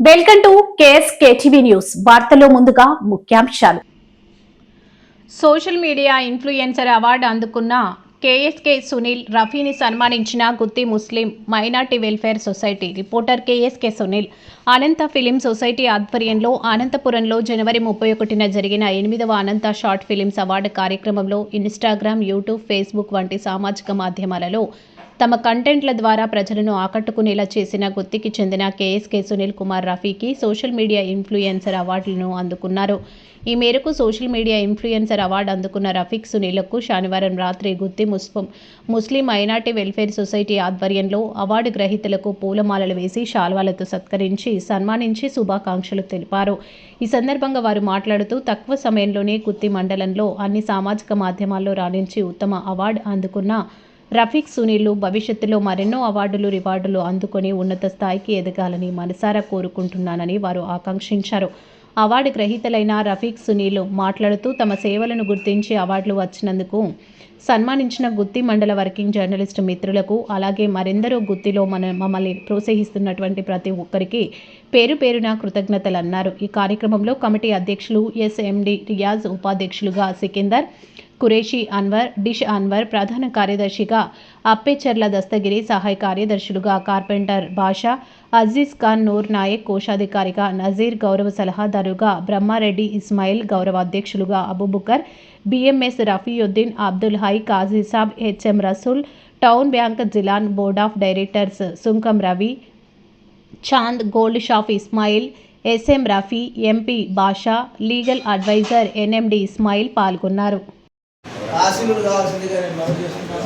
Welcome to KS KTV news. వార్తలో ముందుగా ముఖ్యాంశాలు. సోషల్ మీడియా ఇన్ఫ్లుయెన్సర్ అవార్డు అందుకున్న కేఎస్కే సునీల్ రఫీని సన్మానించిన Gutti Muslim minority welfare society reporter KSK Sunil Anantha film society ఆధ్వర్యంలో అనంతపురంలో జనవరి ముప్పై ఒకటిన జరిగిన ఎనిమిదవ అనంత షార్ట్ ఫిలిమ్స్ అవార్డు కార్యక్రమంలో ఇన్స్టాగ్రామ్ యూట్యూబ్ ఫేస్బుక్ వంటి సామాజిక మాధ్యమాలలో తమ కంటెంట్ల ద్వారా ప్రజలను ఆకట్టుకునేలా చేసిన గుత్తికి చెందిన కేఎస్కే సునీల్ కుమార్ రఫీకి సోషల్ మీడియా ఇన్ఫ్లుయెన్సర్ అవార్డులను అందుకున్నారు. ఈ మేరకు సోషల్ మీడియా ఇన్ఫ్లుయెన్సర్ అవార్డు అందుకున్న రఫీక్ సునీలకు శనివారం రాత్రి Gutti Muslim Muslim minority welfare society ఆధ్వర్యంలో అవార్డు గ్రహీతలకు పూలమాలలు వేసి శాల్వాలతో సత్కరించి సన్మానించి శుభాకాంక్షలు తెలిపారు. ఈ సందర్భంగా వారు మాట్లాడుతూ తక్కువ సమయంలోనే గుత్తి మండలంలో అన్ని సామాజిక మాధ్యమాల్లో రాణించి ఉత్తమ అవార్డు అందుకున్న రఫీక్ సునీలు భవిష్యత్తులో మరెన్నో అవార్డులు రివార్డులు అందుకొని ఉన్నత స్థాయికి ఎదగాలని మనసారా కోరుకుంటున్నానని వారు ఆకాంక్షించారు. అవార్డు గ్రహీతలైన రఫీక్ సునీలు మాట్లాడుతూ తమ సేవలను గుర్తించి అవార్డులు వచ్చినందుకు సన్మానించిన గుత్తి మండల వర్కింగ్ జర్నలిస్ట్ మిత్రులకు అలాగే మరెందరో గుత్తిలో మన మమ్మల్ని ప్రోత్సహిస్తున్నటువంటి ప్రతి ఒక్కరికి పేరు పేరున కృతజ్ఞతలు అన్నారు ఈ కార్యక్రమంలో కమిటీ అధ్యక్షులు ఎస్ఎండి రియాజ్ ఉపాధ్యక్షులుగా సికిందర్ కురేషి అన్వర్ డిష్ అన్వర్ ప్రధాన కార్యదర్శిగా అప్పేచర్ల దస్తగిరి సహాయ కార్యదర్శులుగా కార్పెంటర్ బాషా అజీజ్ ఖాన్ నూర్ నాయక్ కోశాధికారిగా నజీర్ గౌరవ సలహాదారుగా బ్రహ్మారెడ్డి ఇస్మాయిల్ గౌరవ అధ్యక్షులుగా Abubakar BMS Rafiuddin Abdul Hai Kazisab HM Rasool town bank Jilan board of directors Sunkam Ravi Chand gold shop Ismail SM Rafi MP Basha legal advisor NMD Ismail పాల్గొన్నారు. ఆశీనులు కావాల్సిందిగా నేను మనం చేస్తున్నాను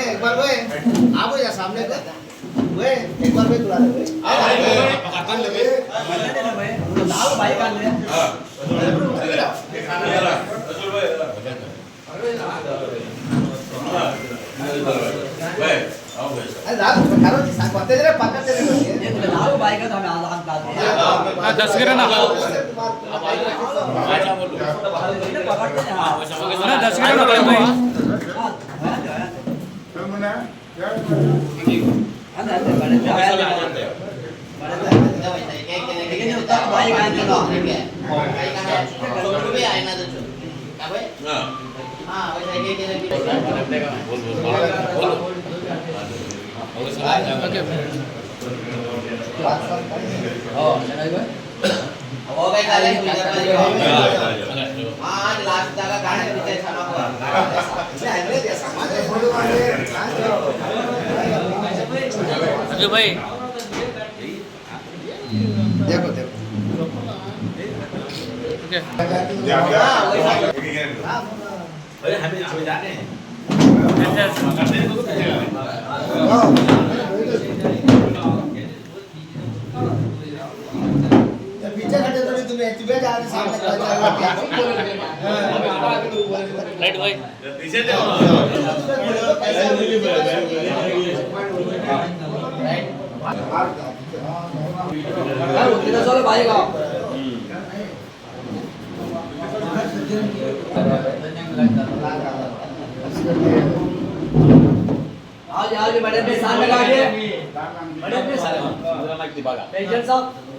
एक बार वे आप जा सामने का वे एक बार वे तुला वे आ भाई पकड़ ले वे लाओ भाई काल ले हाँ खाना यार असल वे अरे ना वे आओ भाई अरे रात करो जी साथ बातें रे पकड़ ले ये लाओ भाई का तो हमें आज डाल दिया दस गिरा ना ना दस गिरा ना भाई भाई आज लास्ट जागा गाणे विषय समाज अजय भाई देखो देखो ओके पीछे खड़े थोड़ी तुम्हें तुम्हें जा रही सामने खड़ा जा रहा राइट भाई पीछे जाओ राइट उतना चलो भाई का आज आज मैडम ने साथ लगा के मैडम ने साथ लगा पेंशन साहब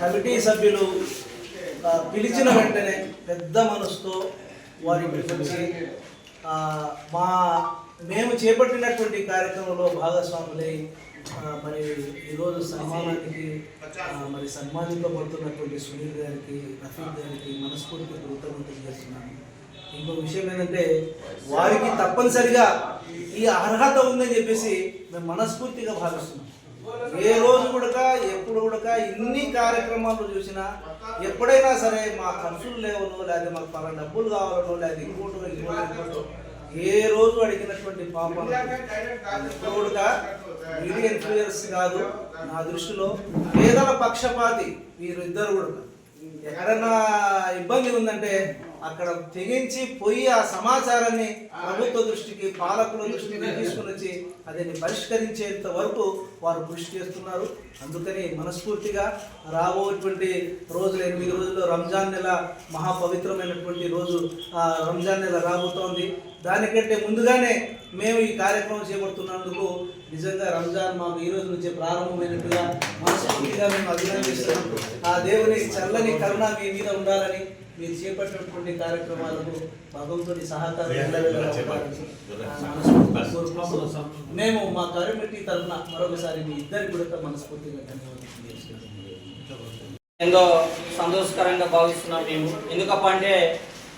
కమిటీ సభ్యులు పిలిచిన వెంటనే పెద్ద మనసుతో వారి పిలిచి మా మేము చేపట్టినటువంటి కార్యక్రమంలో భాగస్వాములై మరి ఈరోజు సన్మానానికి మరి సన్మానింపబడుతున్నటువంటి సునీల్ గారికి రఫీక్ గారికి మనస్ఫూర్తిగా కృతజ్ఞతలు చేస్తున్నాను ఇంకో విషయం ఏంటంటే వారికి తప్పనిసరిగా ఈ అర్హత ఉందని చెప్పేసి మేము మనస్ఫూర్తిగా భావిస్తున్నాం. ఏ రోజు కూడా ఎప్పుడు కూడా ఇన్ని కార్యక్రమాలు చూసినా ఎప్పుడైనా సరే మా ఖర్చులు లేవనో లేదా మాకు పలా డబ్బులు కావాలనో లేదా ఇంకోటో ఇంకోటో ఏ రోజు అడిగినటువంటి పాపం కూడా ఇది ఇన్ఫ్లుయెన్స్ కాదు నా దృష్టిలో పేదల పక్షపాతి వీరిద్దరు కూడా ఎక్కడన్నా ఇబ్బంది ఉందంటే అక్కడ తెగించి పోయి ఆ సమాచారాన్ని ప్రభుత్వ దృష్టికి పాలకుల దృష్టికి తీసుకుని వచ్చి అదిని పరిష్కరించేంత వరకు వారు కృషి చేస్తున్నారు. అందుకని మనస్ఫూర్తిగా రాబోయేటువంటి రోజులు ఎనిమిది రోజుల్లో రంజాన్ నెల మహాపవిత్రమైనటువంటి రోజు ఆ రంజాన్ నెల రాబోతోంది. దానికంటే ముందుగానే మేము ఈ కార్యక్రమం చేపడుతున్నందుకు నిజంగా రంజాన్ మాకు ఈ రోజు నుంచి ప్రారంభమైనట్టుగా మనస్ఫూర్తిగా మేము అభినందిస్తున్నాం. ఆ దేవుని చల్లని కరుణ మీ మీద ఉండాలని మీరు చేపట్టినటువంటి కార్యక్రమాలకు భగవంతుని సహకారం మేము మా కమిటీ తరఫున మరొకసారి మీ ఇద్దరికి కూడా మనస్ఫూర్తిగా ధన్యవాదాలు. ఎంతో సంతోషకరంగా భావిస్తున్నాం మేము. ఎందుకప్ప అంటే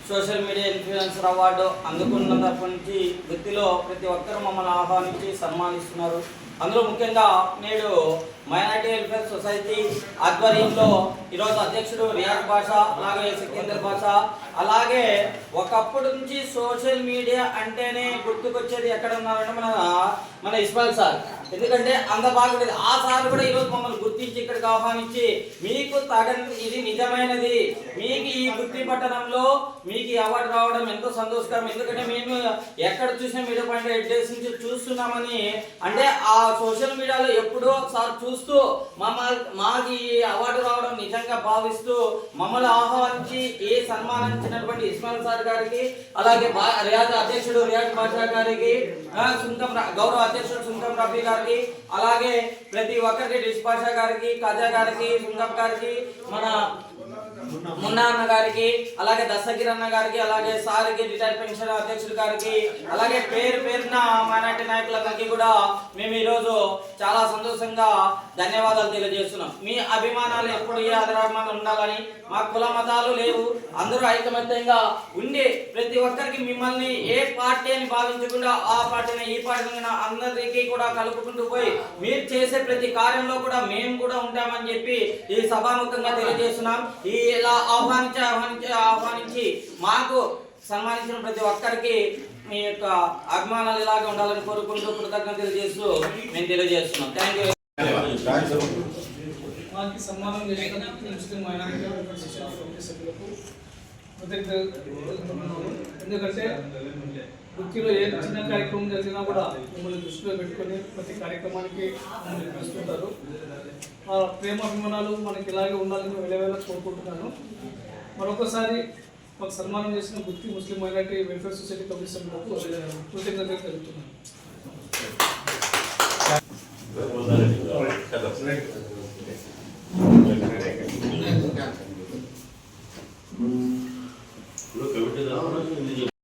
సోషల్ మీడియా ఇన్ఫ్లుయెన్సర్ అవార్డు అందుకున్నప్పటి నుంచి వృత్తిలో ప్రతి ఒక్కరూ మమ్మల్ని ఆహ్వానించి సన్మానిస్తున్నారు. అందులో ముఖ్యంగా నేడు మైనార్టీ వెల్ఫేర్ సొసైటీ ఆధ్వర్యంలో ఈరోజు అధ్యక్షుడు రియాజ్ భాష అలాగే సికిందర్ భాష అలాగే ఒకప్పటి నుంచి సోషల్ మీడియా అంటేనే గుర్తుకొచ్చేది ఎక్కడ ఉన్నారంటే మన మన ఇస్మాయిల్ సార్. ఎందుకంటే అంత బాగుండేది. ఆ సార్ కూడా ఈరోజు మమ్మల్ని గుర్తించి ఇక్కడికి ఆహ్వానించి మీకు తగని ఇది నిజమైనది. మీకు ఈ గుర్తి పట్టణంలో మీకు ఈ అవార్డు రావడం ఎంతో సంతోషకరం. ఎందుకంటే మేము ఎక్కడ చూసినా మీడియా పాయింట్ ఎయిట్ డేస్ నుంచి చూస్తున్నామని. అంటే ఆ సోషల్ మీడియాలో ఎప్పుడో సార్ చూస్తూ మమ్మల్ని మాకు ఈ అవార్డు రావడం నిజంగా భావిస్తూ మమ్మల్ని ఆహ్వానించి ఏ సన్మానించినటువంటి ఇస్మాన్ సార్ గారికి అలాగే బా- రియాజ్ అధ్యక్షుడు రియాజ్ బాషా గారికి సుంకం రా- గౌరవ అధ్యక్షుడు సుంకం రఫీ గారికి అలాగే ప్రతి ఒక్కరికి డిష్ బాషా గారికి కజా గారికి సుంకం గారికి మన మున్నా అన్న గారికి అలాగే దశగిరి అన్న గారికి అలాగే సార్కి రిటైర్ పెన్షన్ అధ్యక్షుడు గారికి అలాగే పేరు పేరున మైనార్టీ నాయకులందరికీ కూడా మేము ఈరోజు చాలా సంతోషంగా ధన్యవాదాలు తెలియజేస్తున్నాం. మీ అభిమానాలు ఎప్పుడు ఏ అభిమానం ఉండాలని మా కుల మతాలు లేవు. అందరూ ఐకమత్యంగా ఉండి ప్రతి ఒక్కరికి మిమ్మల్ని ఏ పార్టీ అని భావించకుండా ఆ పార్టీని ఈ పార్టీని అందరికీ కూడా కలుపుకుంటూ పోయి మీరు చేసే ప్రతి కార్యంలో కూడా మేము కూడా ఉంటామని చెప్పి ఈ సభాముఖంగా తెలియజేస్తున్నాం. ఈ ఇలా ఆహ్వానించి ఆహ్వానించి ఆహ్వానించి మాకు సన్మానించిన ప్రతి ఒక్కరికి మీ యొక్క అభిమానాలు ఇలాగే ఉండాలని కోరుకుంటూ కృతజ్ఞత తెలియజేస్తూ మేము తెలియజేస్తున్నాం. థ్యాంక్ యూ వారికి సన్మానం చేసిన ముస్లిం మైనారిటీ సభ్యులకు ఎందుకంటే వృత్తిలో ఏ చిన్న కార్యక్రమం జరిగినా కూడా మిమ్మల్ని దృష్టిలో పెట్టుకొని ప్రతి కార్యక్రమానికి మమ్మల్ని పిలుస్తుంటారు. ఆ ప్రేమ అభిమానాలు మనకి ఇలాగే ఉండాలని వెళ్ళవేళ కోరుకుంటున్నాను. మరొకసారి మాకు సన్మానం చేసిన Gutti Muslim minority welfare society committee సభ్యులకు కృతజ్ఞతలు తెలుపుతున్నాను.